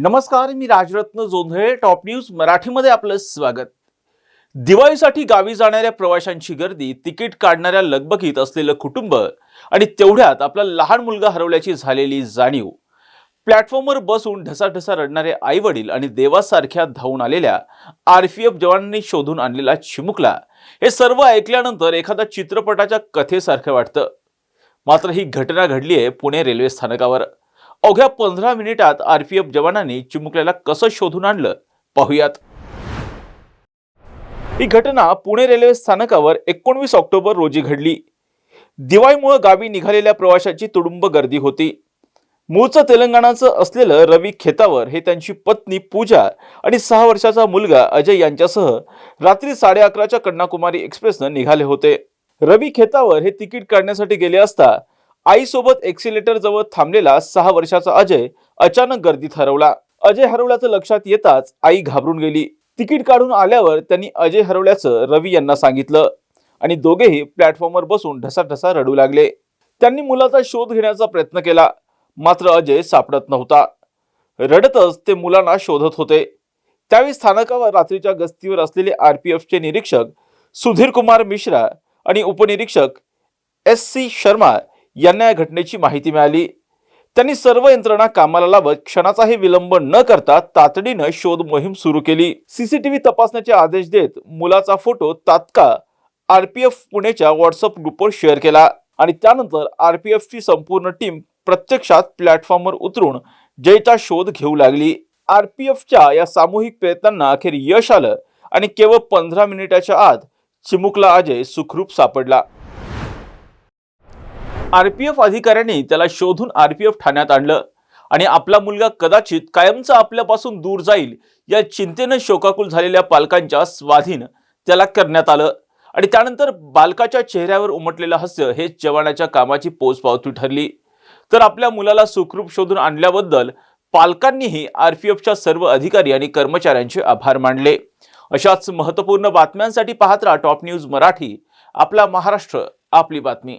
नमस्कार मी Rajratna Jondhale top news मराठीमध्ये आपलं स्वागत. दिवाळीसाठी गावी जाणाऱ्या प्रवाशांची गर्दी तिकीट काढणाऱ्या लगबगीत असलेलं कुटुंब आणि तेवढ्यात आपला लहान मुलगा हरवल्याची झालेली जाणीव. प्लॅटफॉर्मवर बसून ढसाढसा रडणारे आई वडील आणि देवासारख्या धावून आलेल्या आर पी एफ जवानांनी शोधून आणलेला चिमुकला हे सर्व ऐकल्यानंतर एखाद्या चित्रपटाच्या कथेसारखं वाटतं. मात्र ही घटना घडली आहे पुणे रेल्वे स्थानकावर. अवघ्या पंधरा मिनिटात आरपीएफ जवानांनी चिमुकल्याला कसं शोधून आणलं? पाहूयात. ही घटना पुणे रेल्वे स्थानकावर एकोणवीस ऑक्टोबर रोजी घडली. दिवाळीमुळे गावी निघालेल्या प्रवाशाची तुडुंब गर्दी होती. मूळचं तेलंगणाचं असलेलं रवी खेतावर हे त्यांची पत्नी पूजा आणि सहा वर्षाचा मुलगा अजय यांच्यासह रात्री साडे अकराच्या कन्याकुमारी एक्सप्रेसनं निघाले होते. रवी खेतावर हे तिकीट काढण्यासाठी गेले असता आईसोबत एक्सिलेटर जवळ थांबलेला सहा वर्षाचा अजय अचानक गर्दीत हरवला. अजय हरवल्याचं लक्षात येताच आई घाबरून गेली. तिकीट काढून आल्यावर त्यांनी अजय हरवल्याचं रवी यांना सांगितलं आणि दोघेही प्लॅटफॉर्मवर बसून ढसाढसा रडू लागले. त्यांनी मुलाचा शोध घेण्याचा प्रयत्न केला. मात्र अजय सापडत नव्हता. रडतच ते मुलांना शोधत होते. त्यावेळी स्थानकावर रात्रीच्या गस्तीवर असलेले आरपीएफचे निरीक्षक सुधीर कुमार मिश्रा आणि उपनिरीक्षक एस सी शर्मा यांना या घटनेची माहिती मिळाली. त्यांनी सर्व यंत्रणा कामाला लावत क्षणाचाही विलंब न करता तातडीनं शोध मोहीम सुरू केली. सीसीटीव्ही तपासण्याचे आदेश देत मुलाचा फोटो तात्काळ आरपीएफ पुणेच्या व्हॉट्सअप ग्रुपवर शेअर केला आणि त्यानंतर आरपीएफची संपूर्ण टीम प्रत्यक्षात प्लॅटफॉर्मवर उतरून जयचा शोध घेऊ लागली. आरपीएफच्या या सामूहिक प्रयत्नांना अखेर यश आलं आणि केवळ पंधरा मिनिटाच्या आत चिमुकला अजय सुखरूप सापडला. आरपीएफ अधिकाऱ्यांनी त्याला शोधून आरपीएफ ठाण्यात आणलं. आणि आपला मुलगा कदाचित कायमचा आपल्यापासून दूर जाईल या चिंतेनं शोकाकुल झालेल्या पालकांच्या स्वाधीन त्याला करण्यात आलं. आणि त्यानंतर बालकाच्या चेहऱ्यावर उमटलेलं हास्य हे जवानाच्या कामाची पोचपावती ठरली. तर आपल्या मुलाला सुखरूप शोधून आणल्याबद्दल पालकांनीही आरपीएफच्या सर्व अधिकारी आणि कर्मचाऱ्यांचे आभार मानले. अशाच महत्त्वपूर्ण बातम्यांसाठी पाहत राहा टॉप न्यूज मराठी. आपला महाराष्ट्र आपली बातमी.